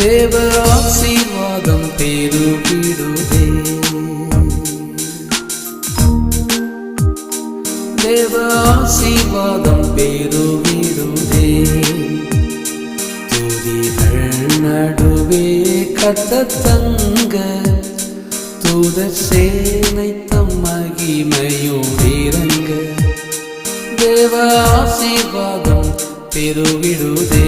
தேவ ஆசீர்வாதம் பெருகிடுதே தேவ ஆசீர்வாதம் பெருகிடுதே துதிகள் நடுவே கத்த தங்க தூத சேனை தம் மகிமையோடிறங்க தேவ ஆசீர்வாதம் பெருகிடுதே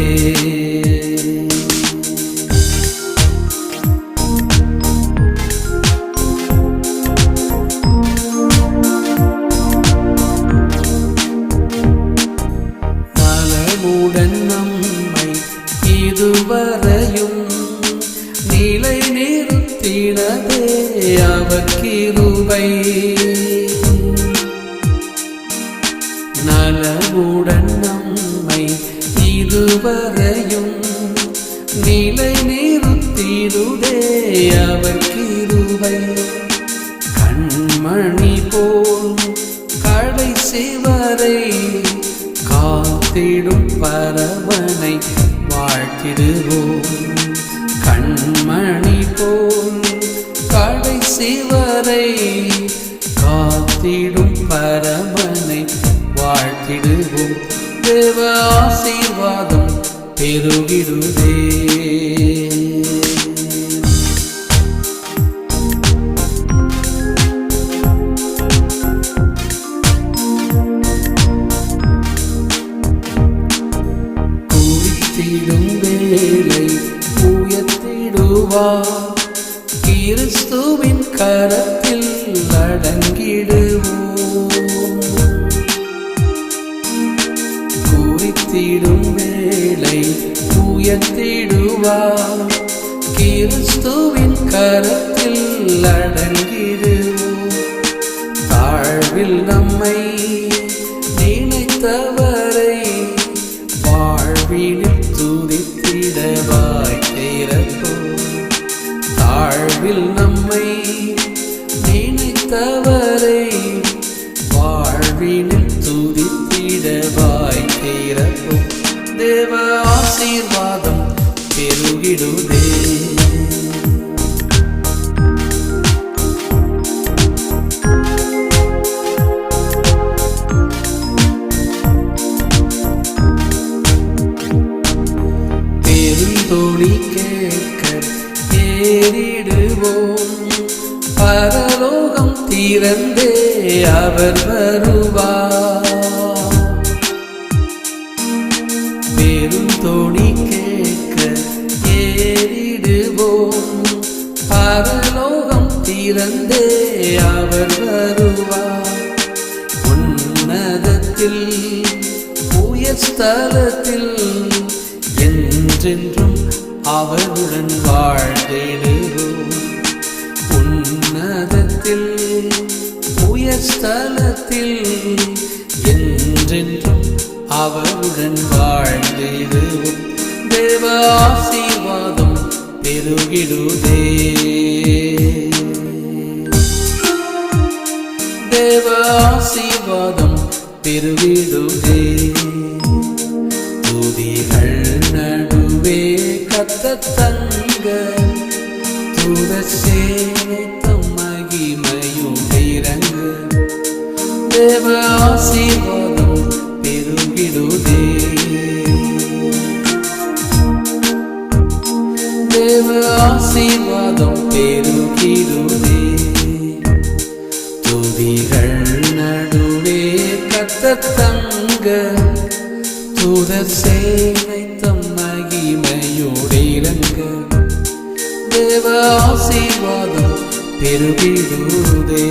நலமுடன் நம்மை இதுவரையும் நிலை நிறுத்தினதே அவக்கிருவை நலமுடன் நம்மை இதுவரையும் நிலை நிறுத்திடுதே அவக்கிருவை கண்மணி போல் கடை சிவரை தேடும் பரவனை வாழ்த்திடுவோம். கண்மணி போல் கடைசி வரை காத்திடும் பரமனை வாழ்த்திடுவோம். தேவ ஆசீர்வாதம் பெருகிடுதே. வேலை உயர்த்திடுவார் கிறிஸ்துவின் கரத்தில் அடங்கிடுவோம். குறித்திடும் வேலை உயர்த்திடுவார் கிறிஸ்துவின் கரத்தில் நினைத்தவரை வாழ்வினில் துதித்திடவாய் திறப்போம் தேவ ஆசீர்வாதம் பெருகிடுதே. பெருந்தொழி கேட்க ஏறிடுவோம் பரலோகம் திறந்தே அவர் வருவார். தோணி கேட்க ஏறிடுவோம். பரலோகம் திறந்தே அவர் வருவார். உன்னதத்தில் உயர்ஸ்தலத்தில் என்றென்றும் அவருடன் வாழ்ந்திடுவோம் உன்னதத்தில் ஸ்தலத்தில் என்றென்றும் அவருடன் வாழ்ந்திடுவோம் தேவ ஆசீர்வாதம் பெருகிடுதே. தேவ ஆசீர்வாதம் பெருகிடுதே. துதிகள் நடுவே கத்த தங்க துத சேத்தம் தேவ ஆசீர்வாதம் பெருகிடுதே. தேவ ஆசீர்வாதம் பெருகிடுதே துதிகள் நடுவே கத்த தங்க துத சேவை தம் மகிமையோடிரங்க தேவ ஆசீர்வாதம் பெருகிடுதே